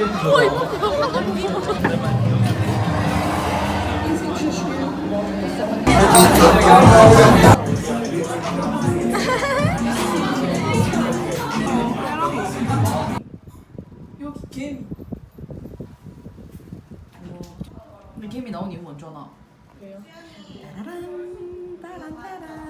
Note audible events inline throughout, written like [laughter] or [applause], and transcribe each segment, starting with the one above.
여기 개미. 나온 이유 뭔지 아나? 왜요? 따라란 따란 따란.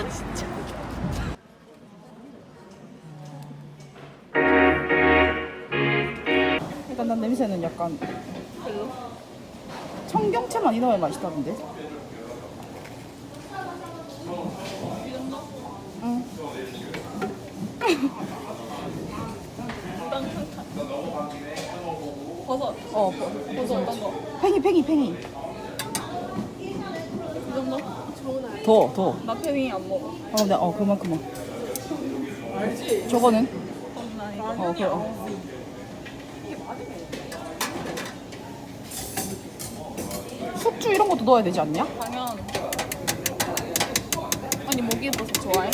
아 진짜. 일단 난 냄새는 약간 청경채 많이 넣어야 맛있다던데. 응. 버섯. 어, 버섯 어떤 거? 팽이 팽이 팽이. 이 정도? 좋은 더 더. 나 팽이 안 먹어. 어, 네, 어 그만큼만. 저거는? 나 이거. 어, 그래. 어. 숙주 이런 것도 넣어야 되지 않냐? 당연. 아니 목이버섯 좋아해?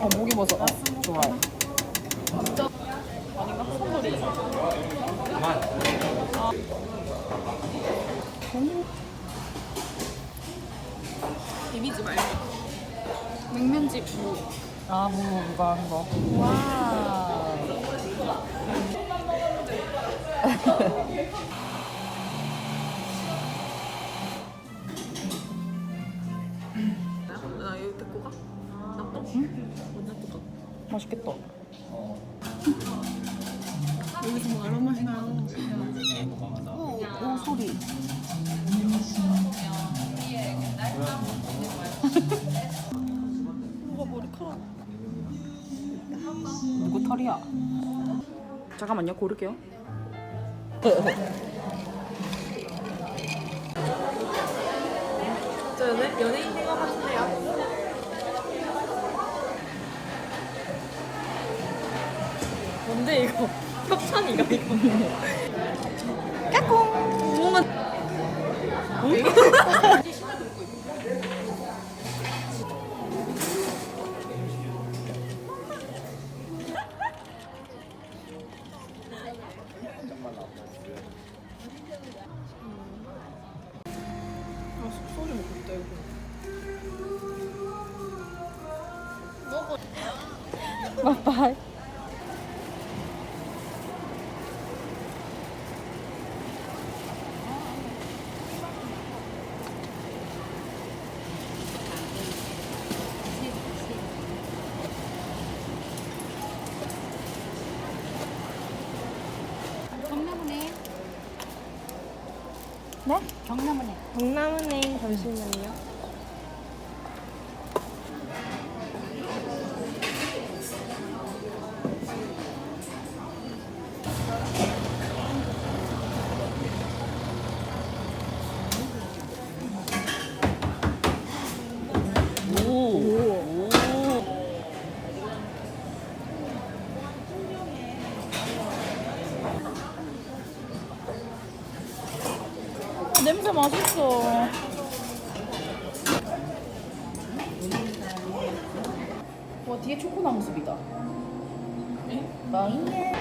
어, 목이버섯. 어, 좋아해. 아닌가? 선돌이. 비비지 말고. 냉면집 무. 아, 무, 무가 하는 거. 와. 나 이거 데리고 가? 나 또? 먼저 또 가. 맛있겠다. 여기서 뭐 이런 맛이 나요. 오, 오 소리. 털이야? 잠깐만요, 고를게요. 저 연예, 연예인인 것 같은데요? 뭔데 이거? 협찬이가 이거. 먹어. 바이바이. 경남은행 네? 경남은행 잠시만요 오. 오. 냄새 맛있어. 와 뒤에 초코 나무 숲이다. 망이네.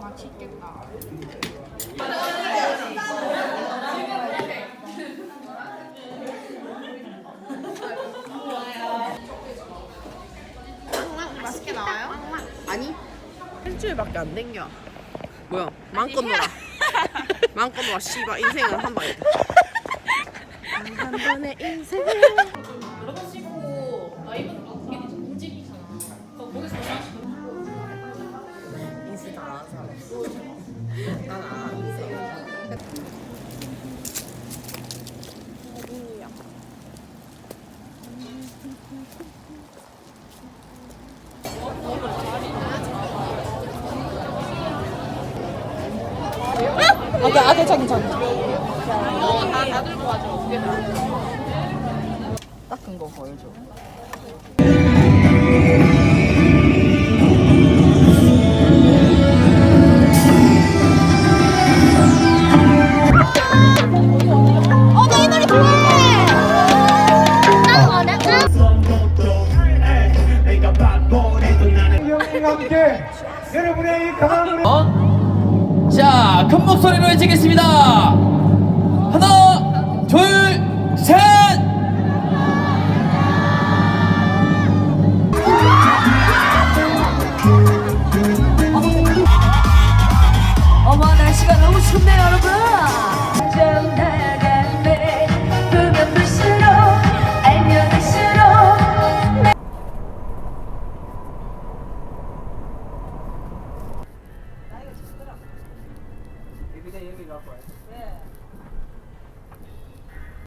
맛있. 맛있게 나와요? 아니 일주일밖에 안 댕겨. 뭐야 마음껏 놀아. 마음껏 놀아 씨발. 인생은 한 방이다 [laughs] 한 번의 인생 [laughs] 아들 아들 저기 저기. 닦은 거 보여줘. 형님과 함께 여러분의 이 어? 자, 큰 목소리로 외치겠습니다. 하나, 둘, 셋! 어머 날씨가 너무 춥네요 여러분